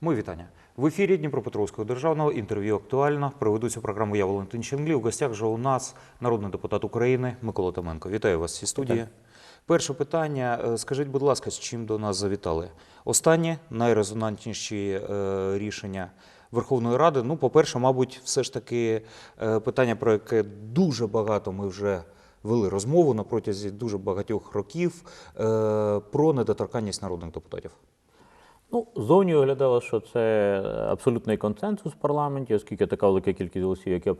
Мої вітання. В ефірі Дніпропетровського державного інтерв'ю актуально. Проведу цю програму я Валентин Ченглі. У гостях же у нас народний депутат України Микола Томенко. Вітаю вас зі студії. Перше питання. Е, Скажіть, будь ласка, з чим до нас завітали? Останнє найрезонантніші е, рішення Верховної Ради. Ну, по-перше, мабуть, все ж таки е, питання, про яке дуже багато ми вже вели розмову на протязі дуже багатьох років е, про недоторканність народних депутатів. Ну, зовні виглядало, що це абсолютний консенсус в парламенті, оскільки така велика кількість голосів, яке,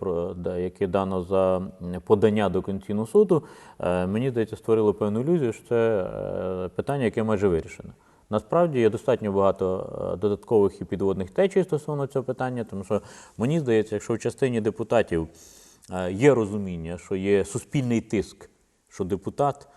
яке дано за подання до Конституційного суду, е, мені здається, створило певну ілюзію, що це е, питання, яке майже вирішено. Насправді є достатньо багато е, додаткових і підводних течій стосовно цього питання, тому що мені здається, якщо в частині депутатів є розуміння, що є суспільний тиск, що депутат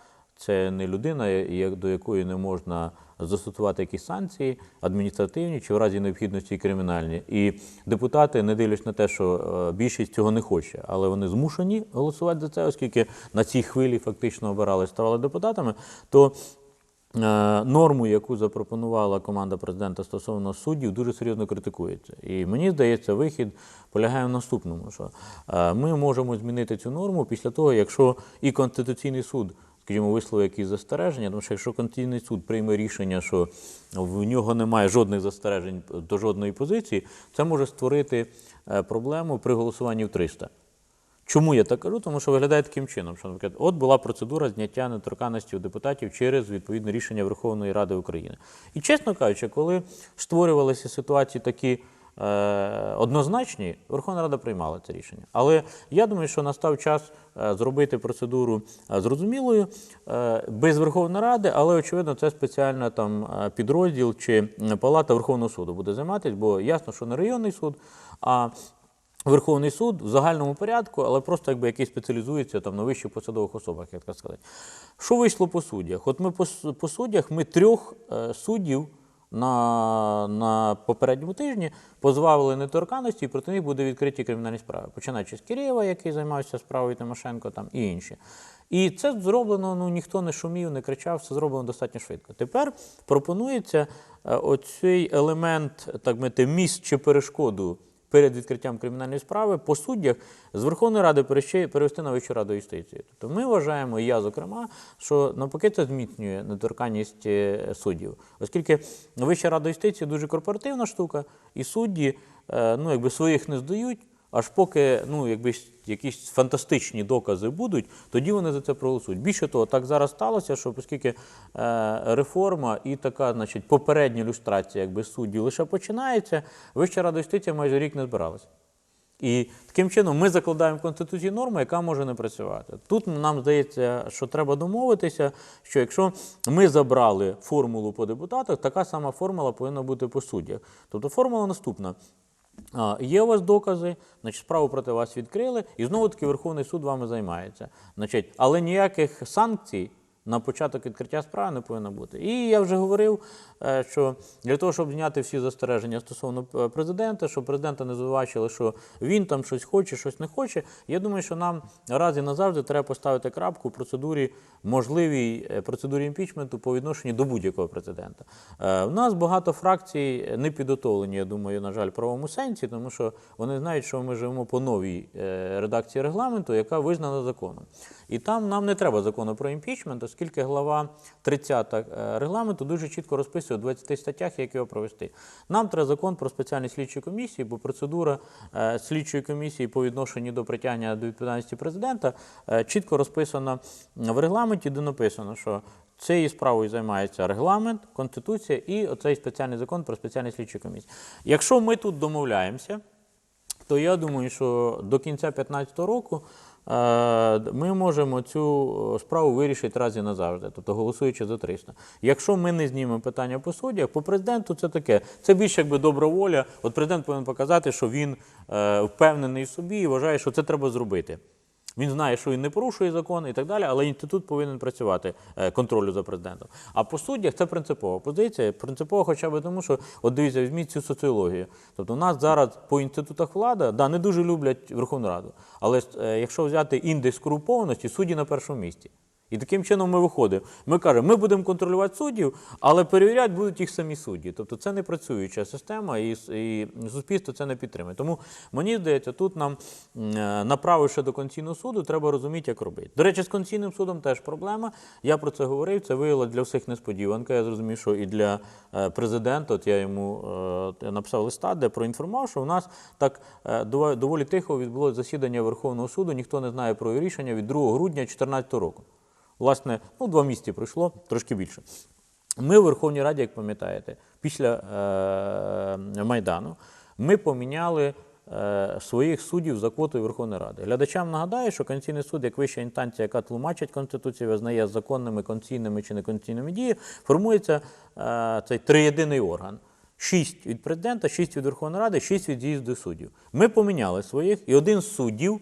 це не людина, до якої не можна застосувати якісь санкції адміністративні чи в разі необхідності кримінальні. І депутати, не дивлячись на те, що е, більшість цього не хоче, але вони змушені голосувати за це, оскільки на цій хвилі фактично обирали, ставали депутатами, то е, норму, яку запропонувала команда президента стосовно суддів, дуже серйозно критикується. І мені здається, вихід полягає в наступному: що е, ми можемо змінити цю норму після того, якщо і Конституційний суд. Скажімо, висловив якісь застереження, тому що якщо Конституційний суд прийме рішення, що в нього немає жодних застережень до жодної позиції, це може створити е, проблему при голосуванні в 300. Чому я так кажу? Тому що виглядає таким чином, що наприклад, от була процедура зняття недоторканності у депутатів через відповідне рішення Верховної Ради України. І чесно кажучи, коли створювалися ситуації такі однозначні, Верховна Рада приймала це рішення. Але я думаю, що настав час е, зробити процедуру е, зрозумілою е, без Верховної Ради, але очевидно, це спеціальна там е, підрозділ чи палата Верховного суду буде займатися, бо ясно, що не районний суд, а Верховний суд в загальному порядку, але просто якби який спеціалізується там на вищих посадових особах, як так сказати. Що вийшло по суддях? От ми по, по суддях ми трьох е, суддів на, на попередньому тижні позбавили недоторканності, і проти них буде відкриті кримінальні справи, починаючи з Кирєва, який займався справою Тимошенко, там і інші. І це зроблено, ну ніхто не шумів, не кричав, це зроблено достатньо швидко. Тепер пропонується е, оцей елемент, так мити, міст чи перешкоду перед відкриттям кримінальної справи по суддях з Верховної Ради перевести на Вищу раду юстиції. Тобто ми вважаємо, і я зокрема, що навпаки це зміцнює недоторканність е, суддів, оскільки Вища рада юстиції дуже корпоративна штука, і судді е, ну, якби своїх не здають. Аж поки ну, якби якісь фантастичні докази будуть, тоді вони за це проголосують. Більше того, так зараз сталося, що оскільки е, реформа і така, значить, попередня люстрація якби суддів лише починається, Вища рада юстиції майже рік не збиралася. І таким чином ми закладаємо в Конституції норму, яка може не працювати. Тут нам здається, що треба домовитися, що якщо ми забрали формулу по депутатах, така сама формула повинна бути по суддях. Тобто формула наступна. Є у вас докази, значить, справу проти вас відкрили, і знову таки Верховний суд вами займається. Значить, але ніяких санкцій на початок відкриття справи не повинно бути. І я вже говорив, е, що для того, щоб зняти всі застереження стосовно е, президента, щоб президента не звинувачили, що він там щось хоче, щось не хоче. Я думаю, що нам раз і назавжди треба поставити крапку в процедурі можливій е, процедурі імпічменту по відношенню до будь-якого президента. У нас багато фракцій не підготовлені, я думаю, на жаль, в правовому сенсі, тому що вони знають, що ми живемо по новій редакції регламенту, яка визнана законом. І там нам не треба закону про імпічмент, оскільки глава 30 е, регламенту дуже чітко розписує у 20 статтях, як його провести. Нам треба закон про спеціальні слідчі комісії, бо процедура е, слідчої комісії по відношенню до притягнення до відповідальності президента е, чітко розписана в регламенті, де написано, що Цією справою займається регламент, конституція і оцей спеціальний закон про спеціальні слідчі комісії. Якщо ми тут домовляємося, то я думаю, що до кінця 2015 року ми можемо цю справу вирішити раз і назавжди, тобто голосуючи за 300. Якщо ми не знімемо питання по суддях, по президенту це таке. Це більше якби добра воля. От президент повинен показати, що він е, впевнений собі і вважає, що це треба зробити. Він знає, що він не порушує закон і так далі, але інститут повинен працювати е, контролю за президентом. А по суддях це принципова позиція. Принципова хоча б тому, що от дивіться, візьміть цю соціологію. Тобто, у нас зараз по інститутах влада да, не дуже люблять Верховну Раду. Але е, якщо взяти індекс корумпованості, судді на першому місці. І таким чином ми виходимо. Ми кажемо, ми будемо контролювати суддів, але перевіряти будуть їх самі судді. Тобто це не працююча система, і, і суспільство це не підтримує. Тому мені здається, тут нам, е, направивши до Конституційного суду, треба розуміти, як робити. До речі, з Конституційним судом теж проблема. Я про це говорив. Це виявило для всіх несподіванка. Я зрозумів, що і для е, президента, от я йому е, написав листа, де проінформував, що в нас так доволі тихо відбулося засідання Верховного суду. Ніхто не знає про рішення від 2 грудня 2014 року. Власне, ну, два місяці пройшло, трошки більше. Ми в Верховній Раді, як пам'ятаєте, після е, Майдану ми поміняли е, своїх суддів за квотою Верховної Ради. Глядачам нагадаю, що Конституційний суд, як вища інстанція, яка тлумачить Конституцію, визнає законними, конституційними чи неконституційними дії, формується е, цей триєдиний орган. Шість від президента, шість від Верховної Ради, шість від з'їзду суддів. Ми поміняли своїх, і один з суддів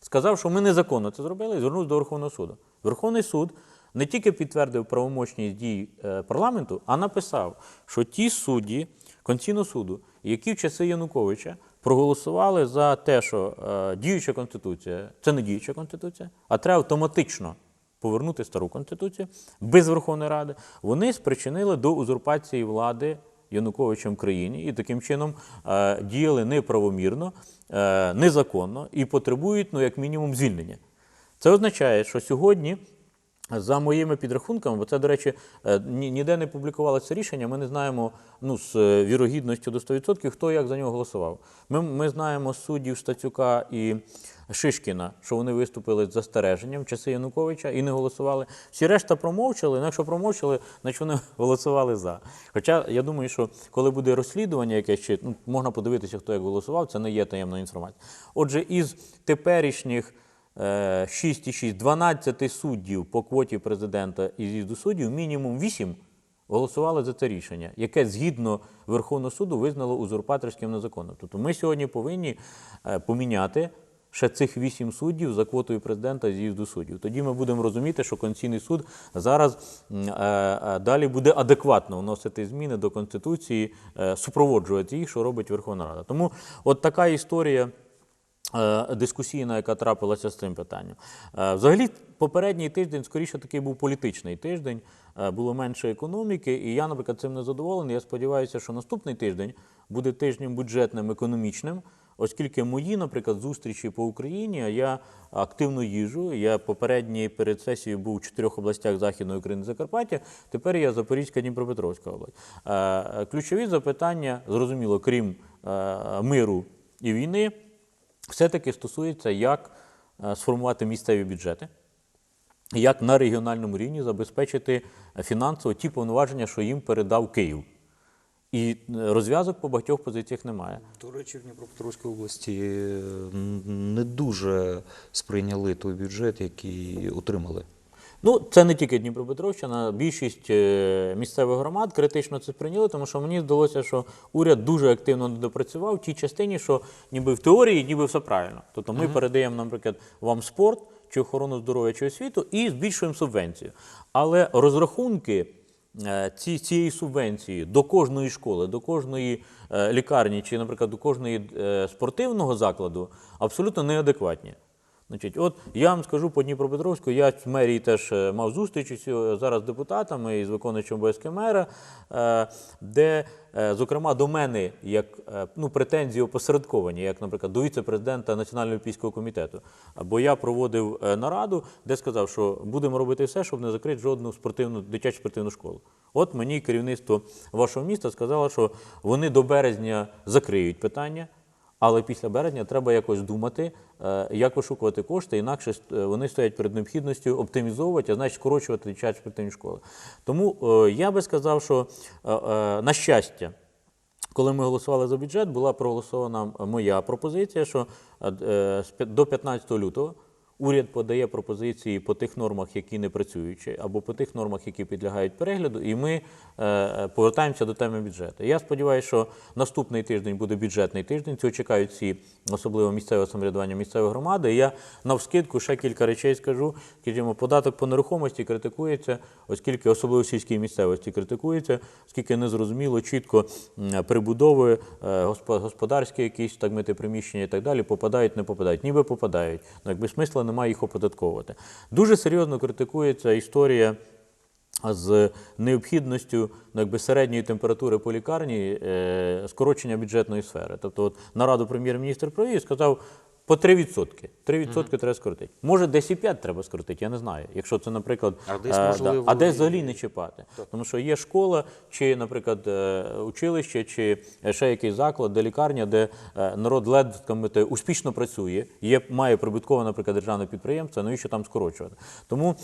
сказав, що ми незаконно це зробили, і звернувся до Верховного суду. Верховний суд не тільки підтвердив правомочність дій е, парламенту, а написав, що ті судді Конституційного суду, які в часи Януковича проголосували за те, що е, діюча конституція це не діюча конституція, а треба автоматично повернути стару конституцію без Верховної Ради, вони спричинили до узурпації влади Януковичем в країні і таким чином е, діяли неправомірно, незаконно і потребують, ну, як мінімум, звільнення. Це означає, що сьогодні, за моїми підрахунками, бо це, до речі, е, ніде не публікувалося рішення, ми не знаємо ну, з е, вірогідністю до 100%, хто як за нього голосував. Ми, ми знаємо суддів Стацюка і Шишкіна, що вони виступили з застереженням в часи Януковича і не голосували. Всі решта промовчали, ну якщо промовчали, значить вони голосували за. Хоча я думаю, що коли буде розслідування якесь, чи, ну, можна подивитися, хто як голосував, це не є таємна інформація. Отже, із теперішніх 6,6, 12 суддів по квоті президента і з'їзду суддів, мінімум 8 голосували за це рішення, яке згідно Верховного суду визнало узурпаторським незаконним. Тобто ми сьогодні повинні е, поміняти ще цих вісім суддів за квотою президента і з'їзду суддів. Тоді ми будемо розуміти, що Конституційний суд зараз е, е, далі буде адекватно вносити зміни до Конституції, е, супроводжувати їх, що робить Верховна Рада. Тому от така історія е, дискусійна, яка трапилася з цим питанням. Е, Взагалі, попередній тиждень, скоріше такий був політичний тиждень, е, було менше економіки, і я, наприклад, цим не задоволений. Я сподіваюся, що наступний тиждень буде тижнем бюджетним, економічним. Оскільки мої, наприклад, зустрічі по Україні, я активно їжу. Я попередній перед сесією був у чотирьох областях Західної України Закарпаття. Тепер я Запорізька Дніпропетровська область. Е, е, Ключові запитання, зрозуміло, крім е, миру і війни, все-таки стосується, як е, сформувати місцеві бюджети, як на регіональному рівні забезпечити фінансово ті повноваження, що їм передав Київ. І е, розв'язок по багатьох позиціях немає. До речі, в Дніпропетровській області е, не дуже сприйняли той бюджет, який отримали. Ну, це не тільки Дніпропетровщина, більшість е, місцевих громад критично це сприйняли, тому що мені здалося, що уряд дуже активно допрацював в тій частині, що ніби в теорії, ніби все правильно. Тобто ми передаємо, наприклад, вам спорт чи охорону здоров'я чи освіту і збільшуємо субвенцію. Але розрахунки е, ці, цієї субвенції до кожної школи, до кожної е, лікарні чи, наприклад, до кожної спортивного закладу абсолютно неадекватні. Значить, от я вам скажу по Дніпропетровську, я в мерії теж е, мав зустріч е, зараз з депутатами і з виконуючим обов'язки мера, е, де, зокрема, до мене як ну, претензії опосередковані, як, наприклад, до віце-президента Національного олімпійського комітету. Бо я проводив нараду, де сказав, що будемо робити все, щоб не закрити жодну спортивну дитячу спортивну школу. От мені керівництво вашого міста сказало, що вони до березня закриють питання. Але після березня треба якось думати, е, як вишукувати кошти, інакше е, вони стоять перед необхідністю оптимізовувати, а значить скорочувати час спортивні школи. Тому е, я би сказав, що на щастя, коли ми голосували за бюджет, була проголосована моя пропозиція, що до 15 лютого уряд подає пропозиції по тих нормах, які не працюючі, або по тих нормах, які підлягають перегляду, і ми е, повертаємося до теми бюджету. Я сподіваюся, що наступний тиждень буде бюджетний тиждень. Цього чекають всі, особливо місцеве самоврядування, місцеві громади. І я навскидку ще кілька речей скажу. Скажімо, податок по нерухомості критикується, оскільки особливо сільській місцевості критикується, оскільки незрозуміло чітко прибудови, е, господарські якісь так мити приміщення і так далі, попадають, не попадають. Ніби попадають. Ну, якби смисла немає їх оподатковувати. Дуже серйозно критикується історія з необхідністю ну, якби, середньої температури по лікарні е, скорочення бюджетної сфери. Тобто, от, нараду прем'єр-міністр провів і сказав. По 3%. 3% треба скоротити. Може, десь і 5 треба скоротити, я не знаю. Якщо це, наприклад, А десь, е, можливо, а десь взагалі не чіпати. Тому що є школа, чи, наприклад, е, училище, чи ще якийсь заклад, де лікарня, де е, народ ледве успішно працює, є, має прибуткове, наприклад, державне підприємство, навіщо там скорочувати? Тому,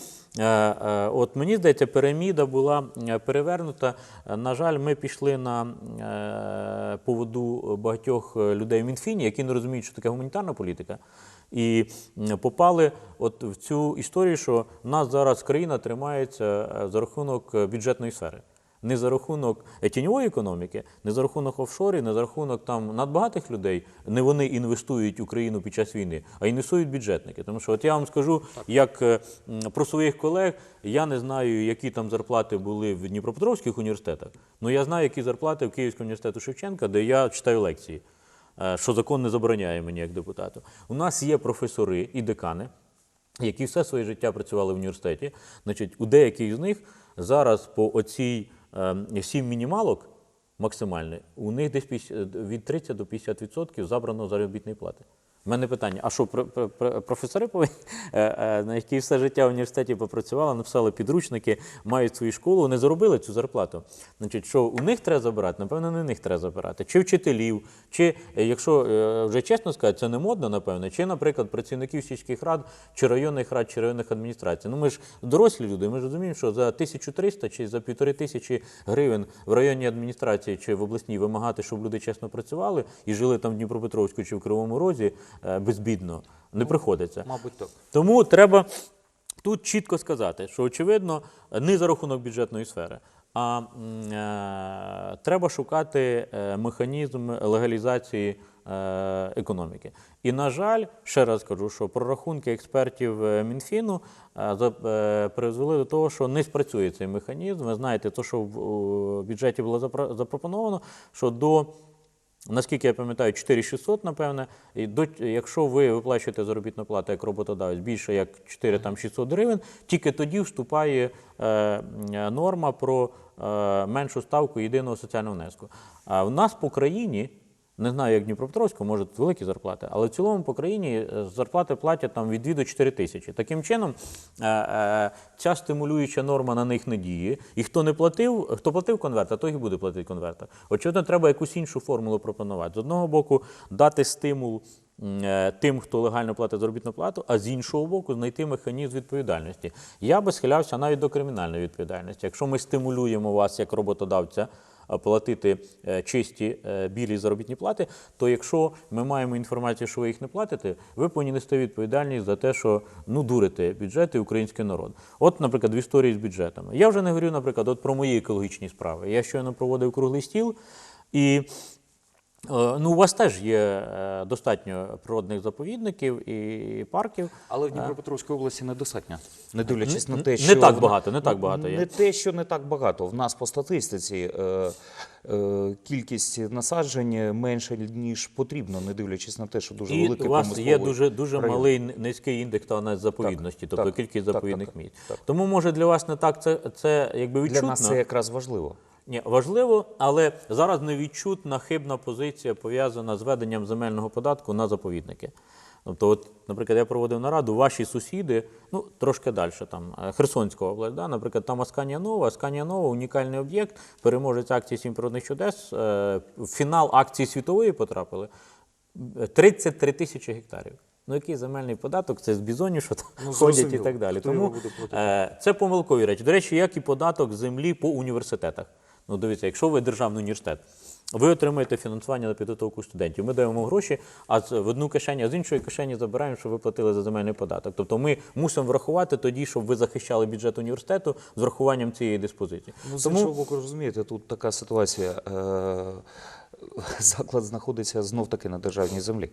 от мені здається, піраміда була е, перевернута. Е, На жаль, ми пішли на е, поводу багатьох е, людей в Мінфіні, які не розуміють, що таке гуманітарна політика. І попали от в цю історію, що нас зараз країна тримається е, за рахунок е, бюджетної сфери. Не за рахунок тіньової економіки, не за рахунок офшорів, не за рахунок там надбагатих людей. Не вони інвестують Україну під час війни, а інвестують бюджетники. Тому що, от я вам скажу, як е, про своїх колег, я не знаю, які там зарплати були в Дніпропетровських університетах, але я знаю, які зарплати в Київському університету Шевченка, де я читаю лекції е, що закон не забороняє мені як депутату. У нас є професори і декани, які все своє життя працювали в університеті. Значить, у деяких з них зараз по оцій сім мінімалок максимальний, у них десь 50 від 30 до 50% забрано заробітної плати. Мене питання: а що про- про- про- професори повинні, е, е, на які все життя в університеті попрацювали, написали підручники, мають свою школу, вони заробили цю зарплату. Значить, що у них треба забирати? Напевно, не них треба забирати. Чи вчителів, чи е, якщо вже чесно сказати, це не модно, напевно, чи, наприклад, працівників сільських рад, чи районних рад, чи районних адміністрацій. Ну ми ж дорослі люди, ми ж розуміємо, що за 1300 чи за півтори тисячі гривень в районній адміністрації чи в обласній вимагати, щоб люди чесно працювали і жили там в Дніпропетровську чи в Кривому Розі безбідно, не приходиться. Мабуть, так. Тому треба тут чітко сказати, що очевидно не за рахунок бюджетної сфери, а е, треба шукати е, механізм легалізації е, економіки. І, на жаль, ще раз кажу, що прорахунки експертів е, Мінфіну е, е, призвели до того, що не спрацює цей механізм. Ви знаєте, то, що в бюджеті було запро- запропоновано, що до Наскільки я пам'ятаю, 4600, напевне. І до, якщо ви виплачуєте заробітну плату як роботодавець більше як 4 там, 600 гривень, тільки тоді вступає е, норма про е, меншу ставку єдиного соціального внеску. А в нас по країні, не знаю, як Дніпропетровську, може великі зарплати, але в цілому по країні е, зарплати платять там від 2 до 4 тисячі. Таким чином, е, е, ця стимулююча норма на них не діє. І хто не платив, хто платив конверта, той і буде платити конверта. Очевидно, треба якусь іншу формулу пропонувати. З одного боку, дати стимул тим, хто легально платить заробітну плату, а з іншого боку, знайти механізм відповідальності. Я би схилявся навіть до кримінальної відповідальності. Якщо ми стимулюємо вас як роботодавця платити е, чисті е, білі заробітні плати, то якщо ми маємо інформацію, що ви їх не платите, ви повинні нести відповідальність за те, що ну дурите бюджет і український народ. От, наприклад, в історії з бюджетами. Я вже не говорю, наприклад, от про мої екологічні справи. Я щойно проводив круглий стіл і. Е, Ну, у вас теж є е, достатньо природних заповідників і парків. Але в Дніпропетровській області недостатньо. Не дивлячись на те, що не так багато, не так багато є. Не те, що не так багато. В нас по статистиці е, е, кількість насаджень менша ніж потрібно, не дивлячись на те, що дуже І у вас є дуже, дуже район. малий низький індекс та заповідності, тобто так, кількість заповідних так, місць. так. Тому, може, для вас не так це, це якби Для нас це якраз важливо. Ні, важливо, але зараз невідчутна хибна позиція пов'язана з введенням земельного податку на заповідники. Тобто, от, наприклад, я проводив нараду, ваші сусіди, ну трошки далі, там е, Херсонська область, да, наприклад, там Асканія Нова, Асканія Нова унікальний об'єкт, переможець акції «Сім природних чудес. е, В фінал акції світової потрапили 33 тисячі гектарів. Ну, який земельний податок? Це з бізонів, що там Ну, ходять і так далі. Тому? Е, Це помилкові речі. До речі, як і податок землі по університетах. Ну, дивіться, якщо ви державний університет, ви отримаєте фінансування на підготовку студентів. Ми даємо гроші, а в одну кишені, а з іншої кишені забираємо, щоб ви платили за земельний податок. Тобто ми мусимо врахувати тоді, щоб ви захищали бюджет університету з врахуванням цієї диспозиції. Ну, з Тому іншого боку, розумієте, тут така ситуація. Е, заклад знаходиться знов таки на державній землі.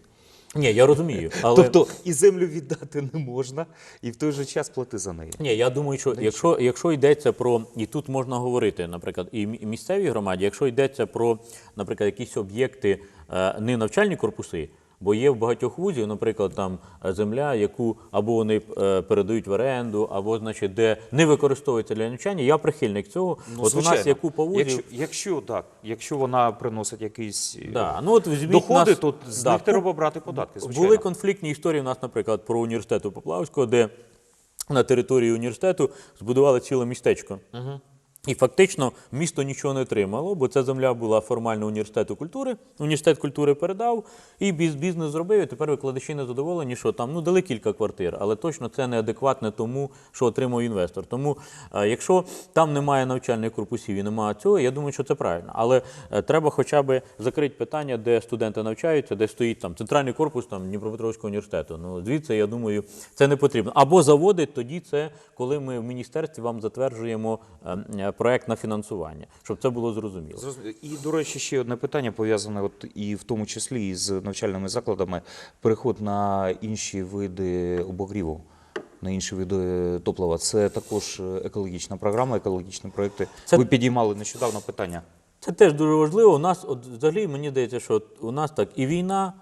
Ні, я розумію. Але... Тобто і землю віддати не можна, і в той же час плати за неї. Ні, я думаю, що якщо, якщо йдеться про, і тут можна говорити, наприклад, і мі- місцевій громаді, якщо йдеться про, наприклад, якісь об'єкти, е, не навчальні корпуси, Бо є в багатьох вузів, наприклад, там е, земля, яку або вони е, передають в оренду, або значить, де не використовується для навчання. Я прихильник цього. Ну, От у нас є купа вузів. Якщо, якщо так, якщо вона приносить якісь е, Да. Ну, от візьміть доходи, нас- то з да, них треба брати податки. Звичайно. Були конфліктні історії у нас, наприклад, про університету Поплавського, де на території університету збудували ціле містечко. І фактично місто нічого не отримало, бо ця земля була формально університету культури. Університет культури передав, і бізнес зробив. І тепер викладачі не задоволені, що там ну дали кілька квартир, але точно це неадекватне тому, що отримав інвестор. Тому, е, якщо там немає навчальних корпусів і немає цього, я думаю, що це правильно. Але е, треба хоча б закрити питання, де студенти навчаються, де стоїть там центральний корпус там Дніпропетровського університету. Ну звідси, я думаю, це не потрібно. Або заводить тоді це, коли ми в міністерстві вам затверджуємо проект на фінансування, щоб це було зрозуміло. І, до речі, ще одне питання пов'язане от і в тому числі із навчальними закладами. Переход на інші види обогріву, на інші види топлива. Це також екологічна програма, екологічні проекти. Це- Ви підіймали нещодавно питання. Це теж дуже важливо. У нас, от, взагалі, мені здається, що у нас так і війна,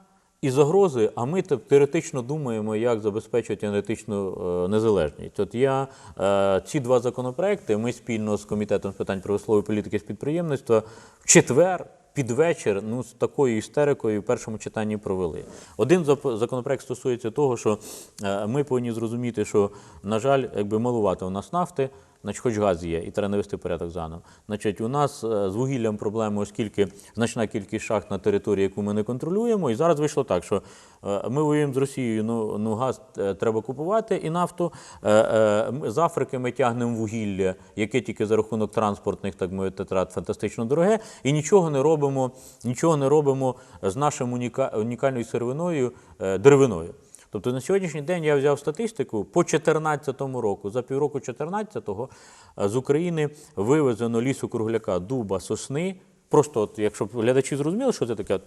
і загрози, а ми теоретично думаємо, як забезпечувати енергетичну е, незалежність. От я е, ці два законопроекти ми спільно з комітетом з питань промислової політики з підприємництва в четвер. Під вечір ну, з такою істерикою в першому читанні провели. Один законопроект стосується того, що е, ми повинні зрозуміти, що, на жаль, якби малувато у нас нафти, значить, хоч газ є, і треба навести порядок заново. Значить, у нас е, з вугіллям проблеми, оскільки значна кількість шахт на території, яку ми не контролюємо. І зараз вийшло так, що е, ми воюємо з Росією, ну, ну газ е, треба купувати і нафту. З Африки ми тягнемо вугілля, яке тільки за рахунок транспортних, так мовити, трат фантастично дороге, і нічого не робимо, нічого не робимо з нашим уніка- унікальною сировиною деревиною. Тобто на сьогоднішній день я взяв статистику по 2014 року. За півроку 2014 з України вивезено лісу кругляка, дуба, сосни. Просто, от, якщо глядачі зрозуміли, що це таке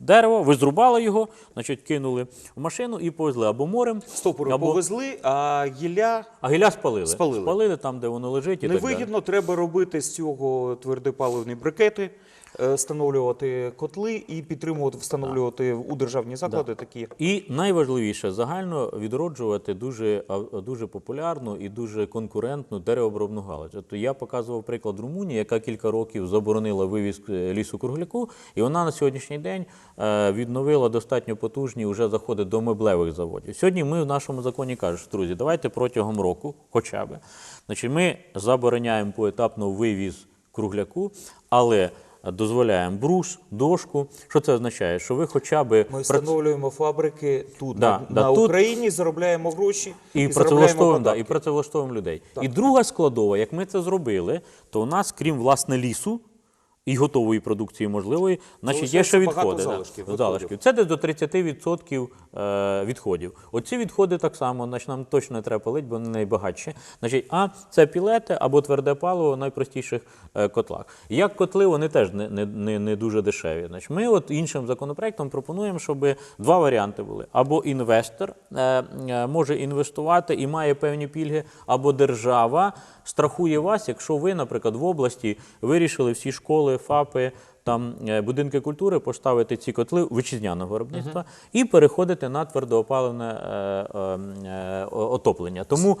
дерево, ви зрубали його, значить, кинули в машину і повезли або морем, Стопори або повезли, а гілля а гілля спалили. Спалили. спалили там, де воно лежить. І так далі. невигідно. Треба робити з цього твердопаливні брикети, е, встановлювати котли і підтримувати, встановлювати у державні заклади такі. І найважливіше загально відроджувати дуже, дуже популярну і дуже конкурентну деревообробну галузь. От я показував приклад Румунії, яка кілька років заборонила вивіз е, лісу кругляку, і вона на сьогоднішній день е, відновила достатньо потужні вже заходи до меблевих заводів. Сьогодні ми в нашому законі кажемо, друзі, давайте протягом року, хоча б, значить, ми забороняємо поетапно вивіз кругляку, але дозволяємо брус, дошку. Що це означає? Що ви хоча б Ми встановлюємо фабрики тут, Да, на, да, на тут- Україні, заробляємо гроші і, заробляємо працевлаштовуємо, да, і працевлаштовуємо людей. І друга складова, як ми це зробили, то у нас, крім власне лісу і готової продукції можливої, значить є ще відходи. залишків, відходів. залишків. Це десь до 30% е, відходів. Оці відходи так само, значить, нам точно не треба палити, бо вони найбагатші. Значить, а це пілети або тверде паливо в найпростіших е, котлах. Як котли, вони теж не, не, не, не дуже дешеві. Значить, ми от іншим законопроектом пропонуємо, щоб два варіанти були: або інвестор е, може інвестувати і має певні пільги, або держава страхує вас, якщо ви, наприклад, в області вирішили всі школи, ФАПи. Там е, будинки культури поставити ці котли вітчизняного виробництва і переходити на твердоопалене е, е, е, отоплення. Тому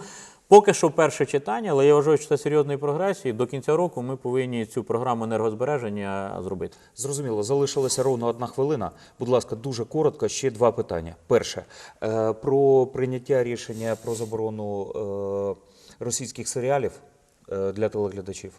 поки що перше читання, але я вважаю, що це серйозний прогрес, і до кінця року ми повинні цю програму енергозбереження зробити. Зрозуміло, залишилася ровно одна хвилина. Будь ласка, дуже коротко, ще два питання. Перше, е, про прийняття рішення про заборону е, російських серіалів для телеглядачів.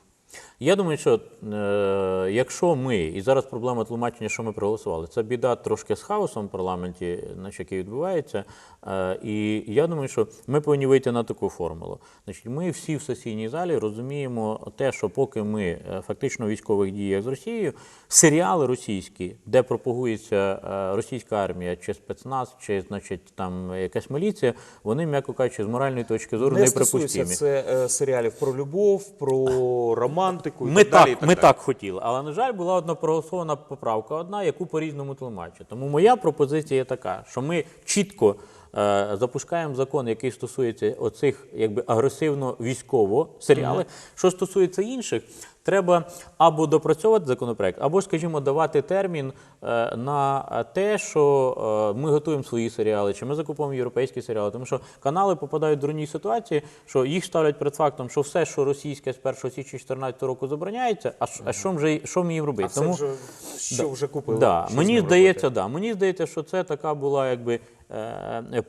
Я думаю, що е, якщо ми, і зараз проблема тлумачення, що ми проголосували, це біда трошки з хаосом в парламенті, значить, який відбувається. Е, і я думаю, що ми повинні вийти на таку формулу. Значить, ми всі в сесійній залі розуміємо те, що поки ми е, фактично в військових діях з Росією, серіали російські, де пропагується е, російська армія, чи спецназ, чи значить там якась міліція, вони, м'яко кажучи, з моральної точки зору Не неприпустимі. це е, серіалів про любов, про романтику і Ми так далі. так, і так ми далі. так хотіли, але на жаль, була одна проголосована поправка, одна, яку по-різному тлумачить. Тому моя пропозиція є така, що ми чітко е, запускаємо закон, який стосується оцих якби агресивно військово серіали. Що стосується інших, треба або допрацьовувати законопроект, або, скажімо, давати термін е, на те, що е, ми готуємо свої серіали, чи ми закуповуємо європейські серіали. Тому що канали попадають в дурній ситуації, що їх ставлять перед фактом, що все, що російське з 1 січня 2014 року забороняється, а, а що, вже, що ми їм робити? А все вже, що вже купили? Да, що мені здається, робити? да. Мені здається, що це така була якби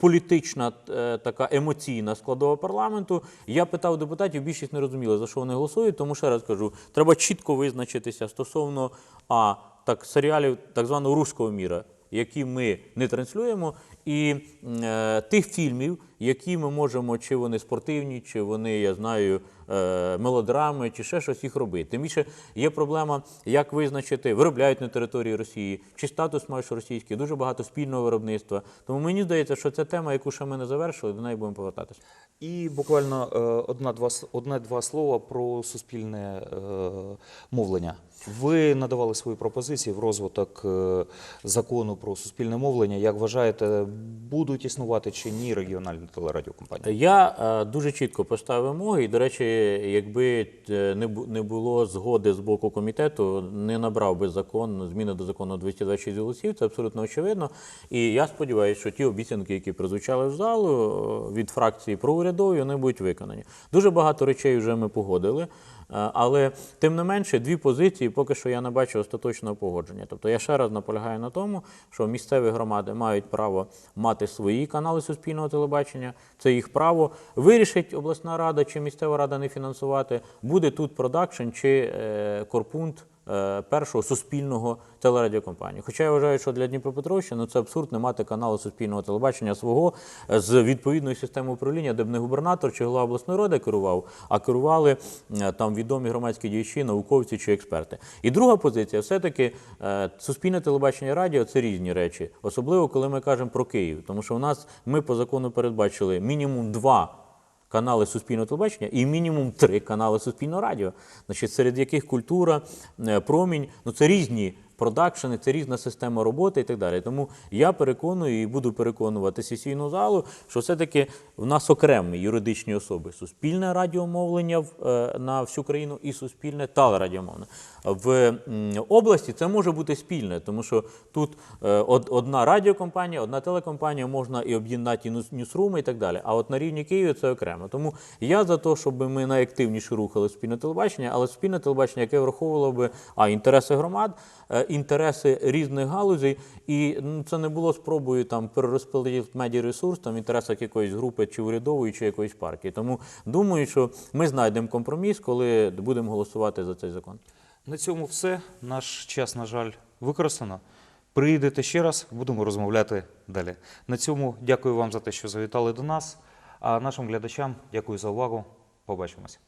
політична, е, така емоційна складова парламенту. Я питав депутатів, більшість не розуміли, за що вони голосують. Тому ще раз кажу, треба чітко визначитися стосовно а так серіалів так званого руського міра, які ми не транслюємо, і е, тих фільмів, які ми можемо, чи вони спортивні, чи вони, я знаю, е, мелодрами, чи ще щось їх робити. Тим більше є проблема, як визначити, виробляють на території Росії, чи статус маєш російський, дуже багато спільного виробництва. Тому мені здається, що це тема, яку ще ми не завершили, до неї будемо повертатися. І буквально е, одна-два одне-два слова про суспільне е, мовлення. Ви надавали свої пропозиції в розвиток е, закону про суспільне мовлення. Як вважаєте, будуть існувати чи ні регіональні телерадіокомпанії? Я е, дуже чітко поставив вимоги, і, до речі, якби е, не, було згоди з боку комітету, не набрав би закон зміни до закону 226 голосів, це абсолютно очевидно. І я сподіваюся, що ті обіцянки, які прозвучали в залу від фракції про урядові, вони будуть виконані. Дуже багато речей вже ми погодили. Е, Але тим не менше, дві позиції поки що я не бачу остаточного погодження. Тобто я ще раз наполягаю на тому, що місцеві громади мають право мати свої канали суспільного телебачення. Це їх право. Вирішить обласна рада чи місцева рада не фінансувати. Буде тут продакшн чи е, корпункт е, першого суспільного телерадіокомпанії. Хоча я вважаю, що для Дніпропетровщини ну, це абсурд не мати каналу суспільного телебачення свого е, з відповідною системою управління, де б не губернатор чи голова обласної ради керував, а керували е, там відомі громадські діячі, науковці чи експерти. І друга позиція все-таки е, суспільне телебачення і радіо це різні речі, особливо коли ми кажемо про Київ, тому що у нас ми по закону передбачили мінімум два канали суспільного телебачення і мінімум три канали суспільного радіо, значить, серед яких культура, е, промінь, ну це різні продакшени, це різна система роботи і так далі. Тому я переконую і буду переконувати сесійну залу, що все-таки в нас окремі юридичні особи суспільне радіомовлення е, на всю країну і суспільне телерадіомовлення. В області це може бути спільне, тому що тут е, одна радіокомпанія, одна телекомпанія, можна і об'єднати ньюсруми і так далі. А от на рівні Києва це окремо. Тому я за те, щоб ми найактивніше рухали спільне телебачення, але спільне телебачення, яке враховувало би а інтереси громад, е, інтереси різних галузей, і ну, це не було спробою там перерозподілити медіаресурс там в інтересах якоїсь групи чи урядової, чи якоїсь партії. Тому думаю, що ми знайдемо компроміс, коли будемо голосувати за цей закон. На цьому все. Наш час, на жаль, використано. Приїдете ще раз, будемо розмовляти далі. На цьому дякую вам за те, що завітали до нас. А нашим глядачам дякую за увагу. Побачимось.